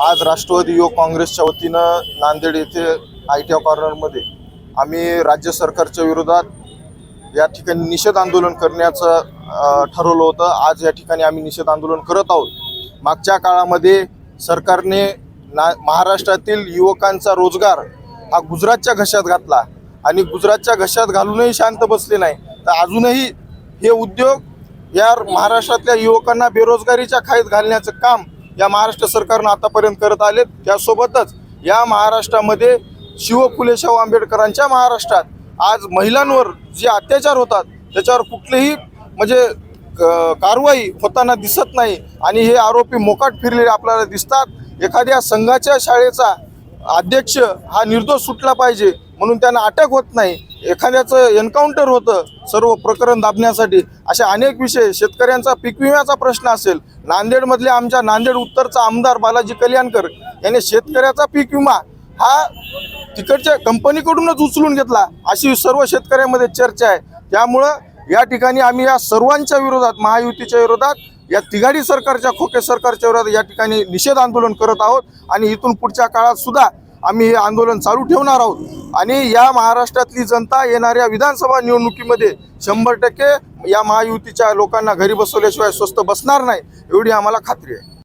आज राष्ट्रवादी युवक काँग्रेसच्या वतीनं नांदेड येथे आय टी कॉर्नरमध्ये आम्ही राज्य सरकारच्या विरोधात या ठिकाणी निषेध आंदोलन करण्याचं ठरवलं होतं. आज या ठिकाणी आम्ही निषेध आंदोलन करत आहोत. मागच्या काळामध्ये सरकारने ना महाराष्ट्रातील युवकांचा रोजगार हा गुजरातच्या घशात घातला आणि गुजरातच्या घशात घालूनही शांत बसले नाही. तर अजूनही हे उद्योग या महाराष्ट्रातल्या युवकांना बेरोजगारीच्या खाईत घालण्याचं काम या महाराष्ट्र सरकारनं आतापर्यंत करत आले त्यासोबतच या महाराष्ट्रामध्ये शिव फुले शाहू आंबेडकरांच्या महाराष्ट्रात आज महिलांवर जे अत्याचार होतात त्याच्यावर कुठलेही म्हणजे क- कारवाई होताना दिसत नाही. आणि हे आरोपी मोकाट फिरलेले आपल्याला दिसतात. एखाद्या संघाच्या शाळेचा अध्यक्ष हा निर्दोष सुटला पाहिजे. म्हणून त्यांना अटक होत नाही. एखाद्याचं एन्काउंटर होतं सर्व प्रकरण दाबण्यासाठी असे अनेक विषय शेतकऱ्यांचा पीक विम्याचा प्रश्न असेल. नांदेडमधल्या आमच्या नांदेड उत्तरचा आमदार बालाजी कल्याणकर याने शेतकऱ्याचा पीक विमा हा तिकडच्या कंपनीकडूनच उचलून घेतला अशी सर्व शेतकऱ्यांमध्ये चर्चा आहे. त्यामुळं या ठिकाणी आम्ही या सर्वांच्या विरोधात महायुतीच्या विरोधात या तिघाडी सरकारच्या खोके सरकारच्या विरोधात या ठिकाणी निषेध आंदोलन करत आहोत. आणि इथून पुढच्या काळात सुद्धा आम्ही हे आंदोलन चालू ठेवणार आहोत. आणि या महाराष्ट्रातली जनता येणाऱ्या विधानसभा निवडणुकीमध्ये शंभर टक्के या महायुतीच्या लोकांना घरी बसवल्याशिवाय स्वस्त बसणार नाही एवढी आम्हाला खात्री आहे.